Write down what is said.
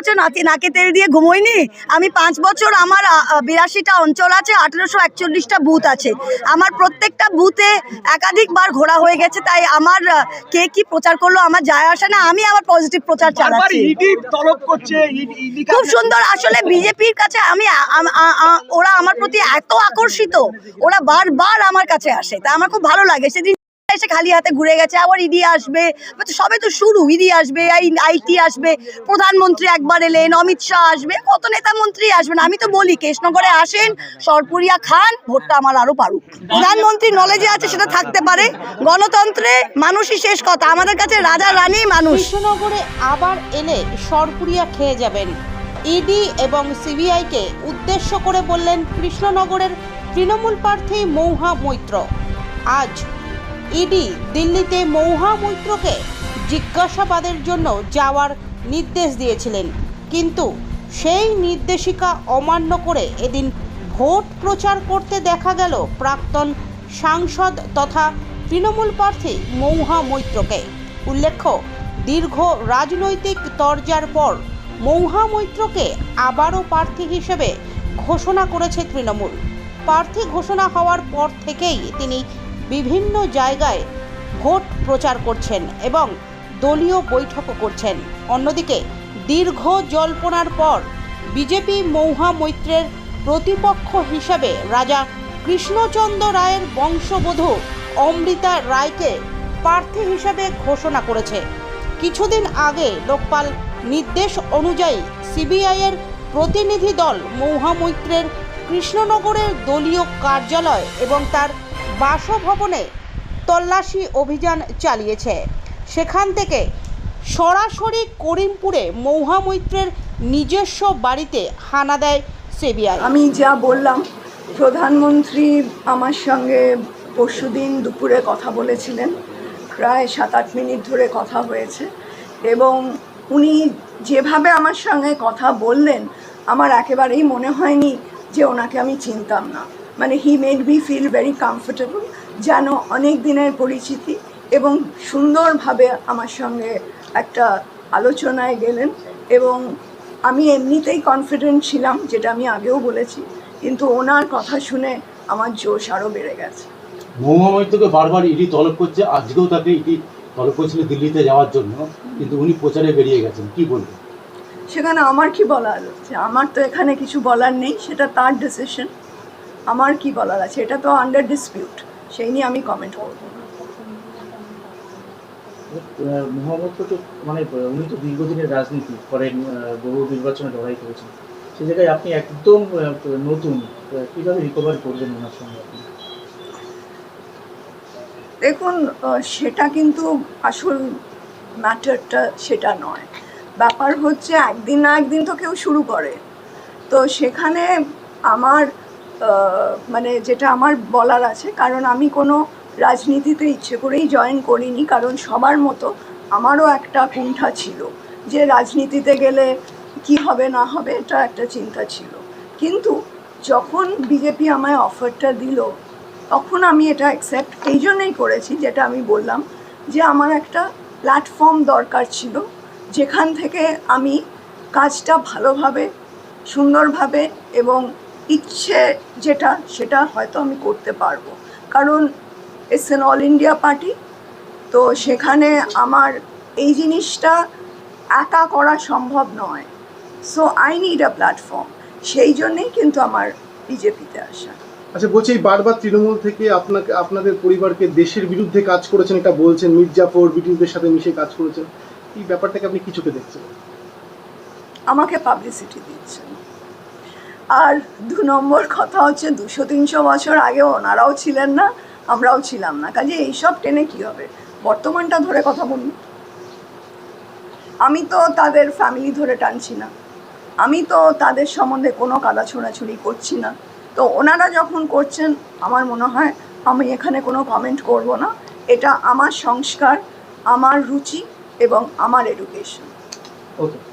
বছর নাতি নাকে তেল দিয়ে ঘুমোইনি আমি পাঁচ বছর আমার বিরাশিটা অঞ্চল আছে আঠেরোশো একচল্লিশটা বুথ আছে। আমার প্রত্যেকটা বুথে একাধিকবার ঘোরা হয়ে গেছে তাই আমার কে কি প্রচার করল আমার যায় আসে না। আমি আমার পজিটিভ প্রচার চালাচ্ছি। খুব সুন্দর আসলে বিজেপির কাছে আমি ওরা আমার প্রতি এত আকর্ষিত ওরা বারবার আমার কাছে আসে তা আমার খুব ভালো লাগে। সেদিন এসে খালি হাতে ঘুরে গেছে, আবার ইডি আসবে। সবে তো শুরু, ইডি আসবে আইটি আসবে, প্রধানমন্ত্রী একবার এলেন, অমিত শাহ আসবে, কত নেতা মন্ত্রী আসবেন আমি তো বলি কৃষ্ণগড়ে আসেন, সরপুরিয়া খান, ভোটটা আমার আরও পারুক। প্রধানমন্ত্রী নলেজে আছে, সেটা থাকতে পারে। গণতন্ত্রে মানুষই শেষ কথা, আমাদের কাছে রাজা, রানী মানুষ। কৃষ্ণনগরে আবার এলে সরপুরিয়া খেয়ে যাবেন। ইডি এবং সিবিআইকে উদ্দেশ্য করে বললেন কৃষ্ণনগরের তৃণমূল প্রার্থী মৌহা মৈত্র। আজ ইডি দিল্লিতে মৌহা মৈত্রকে জিজ্ঞাসাবাদের জন্য যাওয়ার নির্দেশ দিয়েছিলেন। কিন্তু সেই নির্দেশিকা অমান্য করে এদিন ভোট প্রচার করতে দেখা গেল প্রাক্তন সাংসদ তথা তৃণমূল প্রার্থী মৌহা মৈত্রকে। উল্লেখ্য, দীর্ঘ রাজনৈতিক তরজার পর মৌহা মৈত্রকে আবারও প্রার্থী হিসেবে ঘোষণা করেছে তৃণমূল। প্রার্থী ঘোষণা হওয়ার পর থেকেই তিনি বিভিন্ন জায়গায় ভোট প্রচার করছেন এবং দলীয় বৈঠকও করছেন। অন্যদিকে দীর্ঘ জল্পনার পর বিজেপি মৌহা মৈত্রের প্রতিপক্ষ হিসাবে রাজা কৃষ্ণচন্দ্র রায়ের বংশবধূ অমৃতা রায়কে প্রার্থী হিসাবে ঘোষণা করেছে। কিছুদিন আগে লোকপাল নির্দেশ অনুযায়ী সিবিআইয়ের প্রতিনিধি দল মৌহা মৈত্রের কৃষ্ণনগরের দলীয় কার্যালয় এবং তার বাসভবনে তল্লাশি অভিযান চালিয়েছে। সেখান থেকে সরাসরি করিমপুরে মৌহা মৈত্রের নিজস্ব বাড়িতে হানা দেয় সিবিআই আমি যা বললাম, প্রধানমন্ত্রী আমার সঙ্গে পরশুদিন দুপুরে কথা বলেছিলেন, প্রায় সাত আট মিনিট ধরে কথা হয়েছে এবং উনি যেভাবে আমার সঙ্গে কথা বললেন, আমার একেবারেই মনে হয়নি যে ওনাকে আমি চিনতাম না। মানে he made me feel very comfortable যেন অনেক দিনের পরিচিতি এবং সুন্দরভাবে আমার সঙ্গে একটা আলোচনায় গেলেন এবং আমি এমনিতেই কনফিডেন্ট ছিলাম যেটা আমি আগেও বলেছি কিন্তু ওনার কথা শুনে আমার জোশ আরও বেড়ে গেছে। মৌমামিত্রকে বারবার ইডি তলব করছে আজকেও তাকে ইডি তলব করছিল দিল্লিতে যাওয়ার জন্য কিন্তু উনি প্রচারে বেরিয়ে গেছেন কি বলবেন সেখানে আমার কি বলার? আছে আমার তো এখানে কিছু বলার নেই সেটা তার ডিসিশন আমার কি বলার আছে? এটা তো আন্ডার ডিসপিউট সেই নিয়ে আমি কমেন্ট করব। না তো মানে উনি তো দীর্ঘদিনের রাজনীতি করেন বহু নির্বাচনে লড়াই করেছেন। সেই জায়গায় আপনি একদম নতুন কীভাবে রিকভার করবেন ওনার সঙ্গে আপনি? দেখুন সেটা কিন্তু আসল ম্যাটারটা সেটা নয়। ব্যাপার হচ্ছে একদিন না একদিন তো কেউ শুরু করে। তো সেখানে আমার মানে যেটা আমার বলার আছে, কারণ আমি কোনো রাজনীতিতে ইচ্ছে করেই জয়েন করিনি, কারণ সবার মতো আমারও একটা কুণ্ঠা ছিল যে রাজনীতিতে গেলে কি হবে না হবে এটা একটা চিন্তা ছিল। কিন্তু যখন বিজেপি আমায় অফারটা দিল, তখন আমি এটা অ্যাকসেপ্ট এই জন্যই করেছি, যেটা আমি বললাম যে আমার একটা প্ল্যাটফর্ম দরকার ছিল, যেখান থেকে আমি কাজটা ভালোভাবে, সুন্দরভাবে এবং ইচ্ছে যেটা সেটা হয়তো আমি করতে পারব। কারণ it's an all India party তো সেখানে আমার এই জিনিসটা একা করা সম্ভব নয়। So I need a platform সেই জন্যেই কিন্তু আমার বিজেপিতে আসা। আচ্ছা বলছি বারবার তৃণমূল থেকে আপনাকে আপনাদের পরিবারকে দেশের বিরুদ্ধে কাজ করেছেন এটা বলছেন মির্জাফর ব্রিটিশদের সাথে মিশে কাজ করেছেন। এই ব্যাপারটাকে আপনি কিছুকে দেখছেন? আমাকে পাবলিসিটি দিচ্ছেন। আর দু নম্বর কথা হচ্ছে, দুশো তিনশো বছর আগে ওনারাও ছিলেন না, আমরাও ছিলাম না। কাজে এইসব টেনে কি হবে? বর্তমানটা ধরে কথা বলুন। আমি তো তাদের ফ্যামিলি ধরে টানছি না। আমি তো তাদের সম্বন্ধে কোনো কাদা ছোড়াছুড়ি করছি না। তো ওনারা যখন করছেন, আমার মনে হয় আমি এখানে কোনো কমেন্ট করব না। এটা আমার সংস্কার, আমার রুচি এবং আমার এডুকেশন ওকে